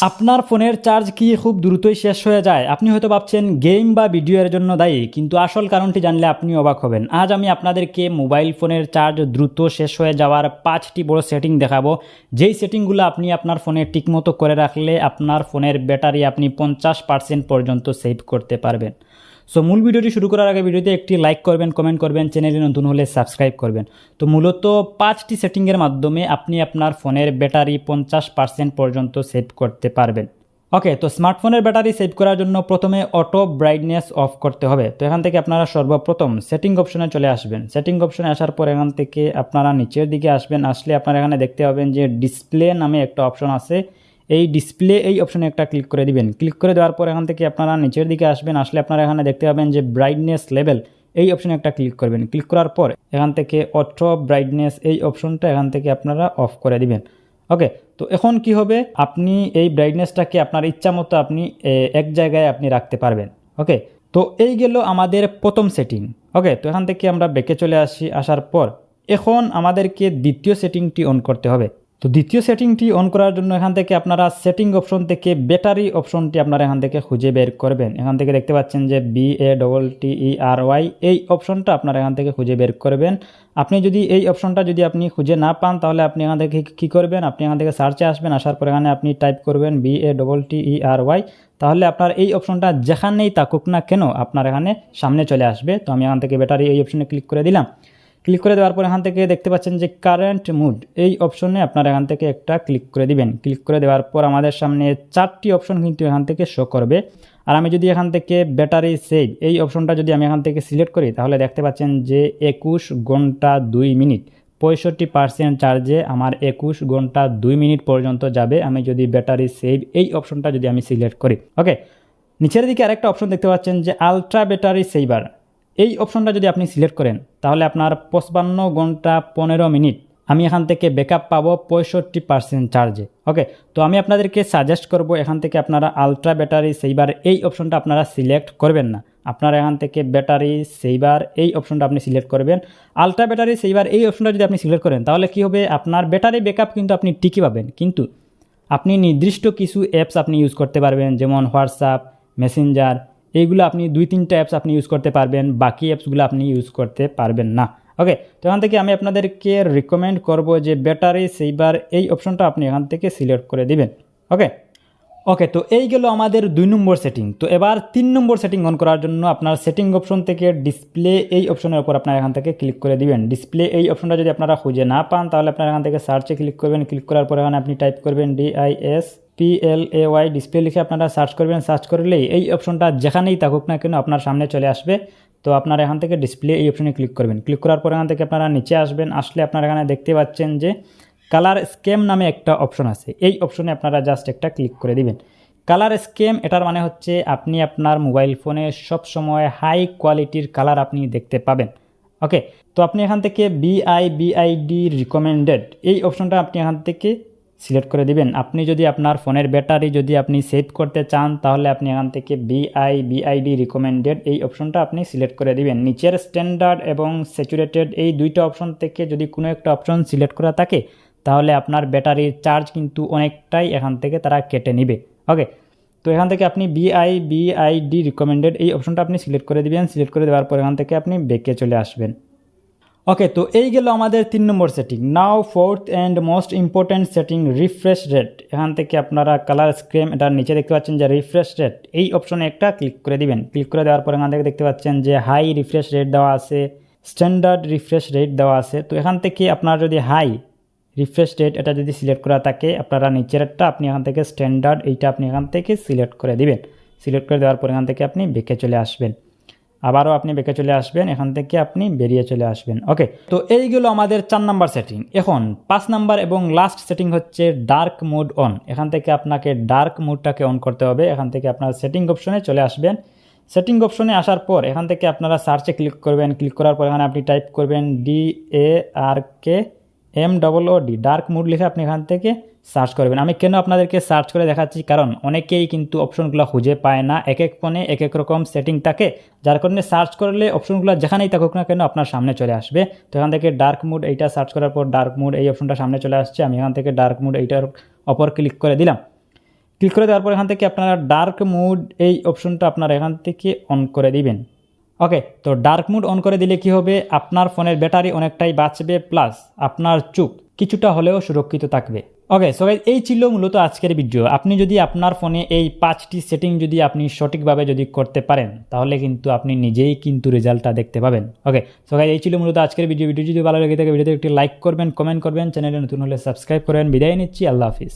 আপনার ফোনের চার্জ কি খুব দ্রুতই শেষ হয়ে যায়? আপনি হয়তো ভাবছেন, গেম বা ভিডিওর জন্য দায়ী। কিন্তু আসল কারণটি জানলে আপনি অবাক হবেন। আজ আমি আপনাদেরকে মোবাইল ফোনের চার্জ দ্রুত শেষ হয়ে যাওয়ার পাঁচটি বড় সেটিং দেখাবো। যেই সেটিংগুলো আপনি আপনার ফোনে ঠিকমতো করে রাখলে আপনার ফোনের ব্যাটারি আপনি পঞ্চাশ পার্সেন্ট পর্যন্ত সেভ করতে পারবেন। সো মূল ভিডিওটি শুরু করার আগে ভিডিওতে একটি লাইক করবেন কমেন্ট করবেন চ্যানেলে নতুন হলে সাবস্ক্রাইব করবেন। তো মূলত পাঁচটি সেটিংয়ের মাধ্যমে আপনি আপনার ফোনের ব্যাটারি পঞ্চাশ পার্সেন্ট পর্যন্ত সেভ করতে পারবেন। ওকে তো স্মার্টফোনের ব্যাটারি সেভ করার জন্য প্রথমে অটো ব্রাইটনেস অফ করতে হবে। তো এখান থেকে আপনারা সর্বপ্রথম সেটিং অপশনে চলে আসবেন। সেটিং অপশনে আসার পর এখান থেকে আপনারা নিচের দিকে আসবেন। আসলে আপনারা এখানে দেখতে পাবেন যে ডিসপ্লে নামে একটা অপশন আছে। এই ডিসপ্লে এই অপশনে একটা ক্লিক করে দিবেন। ক্লিক করে দেওয়ার পর এখান থেকে আপনারা নিচের দিকে আসবেন, আসলে আপনারা এখানে দেখতে পাবেন যে ব্রাইটনেস লেভেল এই অপশনে একটা ক্লিক করবেন। ক্লিক করার পর এখান থেকে অটো ব্রাইটনেস এই অপশনটা এখান থেকে আপনারা অফ করে দিবেন। ওকে তো এখন কি হবে? আপনি এই ব্রাইটনেসটাকে আপনার ইচ্ছা মতো আপনি এক জায়গায় আপনি রাখতে পারবেন। ওকে তো এই গেল আমাদের প্রথম সেটিং ওকে তো এখান থেকে আমরা বেঁকে চলে আসি, আসার পর এখন আমাদেরকে দ্বিতীয় সেটিংটি অন করতে হবে। তো দ্বিতীয় সেটিংটি অন করার জন্য এখান থেকে আপনারা সেটিং অপশন থেকে ব্যাটারি অপশনটি আপনারা এখান থেকে খুঁজে বের করবেন। এখান থেকে দেখতে পাচ্ছেন যে B A double T E R Y এই অপশনটা আপনারা এখান থেকে খুঁজে বের করবেন। আপনি যদি এই অপশনটা যদি আপনি খুঁজে না পান, তাহলে আপনি এখান থেকে কী করবেন? আপনি এখান থেকে সার্চে আসবেন, আসার পর এখানে আপনি টাইপ করবেন B A double T E R Y তাহলে আপনার এই অপশনটা যেখানেই থাকুক না কেন, আপনার এখানে সামনে চলে আসবে। তো আমি এখান থেকে ব্যাটারি এই অপশনে ক্লিক করে দিলাম। ক্লিক করে দেওয়ার পর এখান থেকে দেখতে পাচ্ছেন যে কারেন্ট মুড এই অপশনে আপনারা এখান থেকে একটা ক্লিক করে দিবেন। ক্লিক করে দেওয়ার পর আমাদের সামনে চারটি অপশন কিন্তু এখান থেকে শো করবে। আর আমি যদি এখান থেকে ব্যাটারি সেভ এই অপশনটা যদি আমি এখান থেকে সিলেক্ট করি, তাহলে দেখতে পাচ্ছেন যে একুশ ঘণ্টা দুই মিনিট, পঁয়ষট্টি পার্সেন্ট চার্জে আমার একুশ ঘণ্টা দুই মিনিট পর্যন্ত যাবে আমি যদি ব্যাটারি সেভ এই অপশনটা যদি আমি সিলেক্ট করি। ওকে নিচের দিকে আরেকটা অপশন দেখতে পাচ্ছেন যে আলট্রা ব্যাটারি সেভার এই অপশনটা যদি আপনি সিলেক্ট করেন, তাহলে আপনার পঁচপান্ন ঘণ্টা পনেরো মিনিট আমি এখান থেকে ব্যাকআপ পাবো পঁয়ষট্টি পার্সেন্ট চার্জে ওকে তো আমি আপনাদেরকে সাজেস্ট করব এখান থেকে আপনারা আলট্রা ব্যাটারি সেইবার এই অপশনটা আপনারা সিলেক্ট করবেন না। আপনারা এখান থেকে ব্যাটারি সেইবার এই অপশনটা আপনি সিলেক্ট করবেন। আলট্রা ব্যাটারি সেইবার এই অপশনটা যদি আপনি সিলেক্ট করেন, তাহলে কি হবে? আপনার ব্যাটারি ব্যাকআপ কিন্তু আপনি ঠিকই পাবেন। কিন্তু আপনি নির্দিষ্ট কিছু অ্যাপস আপনি ইউজ করতে পারবেন, যেমন হোয়াটসঅ্যাপ মেসেঞ্জার এইগুলো আপনি দুই, তিনটা অ্যাপস আপনি ইউজ করতে পারবেন, বাকি অ্যাপসগুলো আপনি ইউজ করতে পারবেন না। ওকে তো এখান থেকে আমি আপনাদেরকে রিকমেন্ড করব যে ব্যাটারি সেইবার এই অপশনটা আপনি এখান থেকে সিলেক্ট করে দিবেন। ওকে ওকে তো এই গেল আমাদের দুই নম্বর সেটিং তো এবার তিন নম্বর সেটিং অন করার জন্য আপনার সেটিং অপশন থেকে ডিসপ্লে এই অপশনের উপর আপনার এখান থেকে ক্লিক করে দিবেন। ডিসপ্লে এই অপশনটা যদি আপনারা খুঁজে না পান, তাহলে আপনার এখান থেকে সার্চে ক্লিক করবেন। ক্লিক করার পর এখানে আপনি টাইপ করবেন D I S P L A Y display লিখে আপনারা সার্চ করবেন। সার্চ করলেই এই অপশনটা যেখানেই থাকুক না কেন আপনার সামনে চলে আসবে। তো আপনারা এখান থেকে ডিসপ্লে এই অপশনে ক্লিক করবেন। ক্লিক করার পর এখান থেকে আপনারা নিচে আসবেন। আসলে আপনারা এখানে দেখতে পাচ্ছেন যে কালার স্কেম নামে একটা অপশন আছে। এই অপশনে আপনারা জাস্ট একটা ক্লিক করে দিবেন। কালার স্কেম এটার মানে হচ্ছে আপনি আপনার মোবাইল ফোনে সব সময় হাই কোয়ালিটির কালার আপনি দেখতে পাবেন। ওকে তো আপনি এখান থেকে বিআই বিআইডি রিকমেন্ডেড এই অপশনটা আপনি এখান থেকে সিলেক্ট করে দিবেন। আপনি যদি আপনার ফোনের ব্যাটারি যদি আপনি সেভ করতে চান, তাহলে আপনি এখান থেকে বিআই বিআইডি রিকমেন্ডেড এই অপশনটা আপনি সিলেক্ট করে দিবেন। নিচের স্ট্যান্ডার্ড এবং স্যাচুরেটেড এই দুইটা অপশন থেকে যদি কোনো একটা অপশন সিলেক্ট করা থাকে, তাহলে আপনার ব্যাটারির চার্জ কিন্তু অনেকটাই এখান থেকে তারা কেটে নিবে। ওকে তো এখান থেকে আপনি বিআই বিআইডি রিকমেন্ডেড এই অপশনটা আপনি সিলেক্ট করে দিবেন। সিলেক্ট করে দেওয়ার পর এখান থেকে আপনি বেঁকে চলে আসবেন। ওকে তো এই গেল আমাদের তিন নম্বর setting now fourth and most important setting refresh rate এখান থেকে আপনারা কালার স্ক্রিম এটার নিচে দেখতে পাচ্ছেন যে রিফ্রেশ রেট এই অপশনে একটা ক্লিক করে দিবেন। ক্লিক করে দেওয়ার পর এখান থেকে দেখতে পাচ্ছেন যে হাই রিফ্রেশ রেট দেওয়া আছে স্ট্যান্ডার্ড রিফ্রেশ রেট দেওয়া আছে। তো এখান থেকে আপনার যদি হাই রিফ্রেশ রেট এটা যদি সিলেক্ট করা থাকে, আপনারা নিচেরটা আপনি এখান থেকে স্ট্যান্ডার্ড এইটা আপনি এখান থেকে সিলেক্ট করে দিবেন। সিলেক্ট করে দেওয়ার পর এখান থেকে আপনি বেঁকে চলে আসবেন। আবারও আপনি বেঁকে চলে আসবেন, এখান থেকে আপনি বেরিয়ে চলে আসবেন। ওকে তো এইগুলো আমাদের চার নাম্বার সেটিং এখন পাঁচ নাম্বার এবং লাস্ট সেটিং হচ্ছে ডার্ক মুড অন এখান থেকে আপনাকে ডার্ক মুডটাকে অন করতে হবে। এখান থেকে আপনার সেটিং অপশনে চলে আসবেন। সেটিং অপশনে আসার পর এখান থেকে আপনারা সার্চে ক্লিক করবেন। ক্লিক করার পর এখানে আপনি টাইপ করবেন D A R K M double O D dark mode লিখে আপনি এখান থেকে সার্চ করবেন। আমি কেন আপনাদেরকে সার্চ করে দেখাচ্ছি? কারণ অনেকেই কিন্তু অপশনগুলো খুঁজে পায় না। এক এক ফোনে এক এক রকম সেটিং থাকে। যার কারণে সার্চ করলে অপশনগুলো যেখানেই থাকুক না কেন আপনার সামনে চলে আসবে। তো এখান থেকে ডার্ক মুড এইটা সার্চ করার পর ডার্ক মুড এই অপশনটা সামনে চলে আসছে। আমি এখান থেকে ডার্ক মুড এইটার ওপর ক্লিক করে দিলাম। ক্লিক করে দেওয়ার পর এখান থেকে আপনারা ডার্ক মুড এই অপশনটা আপনারা এখান থেকে অন করে দিবেন। ওকে তো ডার্ক মুড অন করে দিলে কি হবে? আপনার ফোনের ব্যাটারি অনেকটাই বাঁচবে প্লাস আপনার চুপ। কিছুটা হলেও সুরক্ষিত থাকবে। ওকে সো এই ছিল মূলত আজকের ভিডিও আপনি যদি আপনার ফোনে এই পাঁচটি সেটিং যদি আপনি সঠিকভাবে যদি করতে পারেন, তাহলে কিন্তু আপনি নিজেই কিন্তু রেজাল্টটা দেখতে পাবেন। ওকে সো এই ছিল মূলত আজকের ভিডিও ভিডিও যদি ভালো লেগে থাকে ভিডিওতে একটি লাইক করবেন কমেন্ট করবেন চ্যানেলে নতুন হলে সাবস্ক্রাইব করবেন। বিদায় নিচ্ছি, আল্লাহ হাফিজ।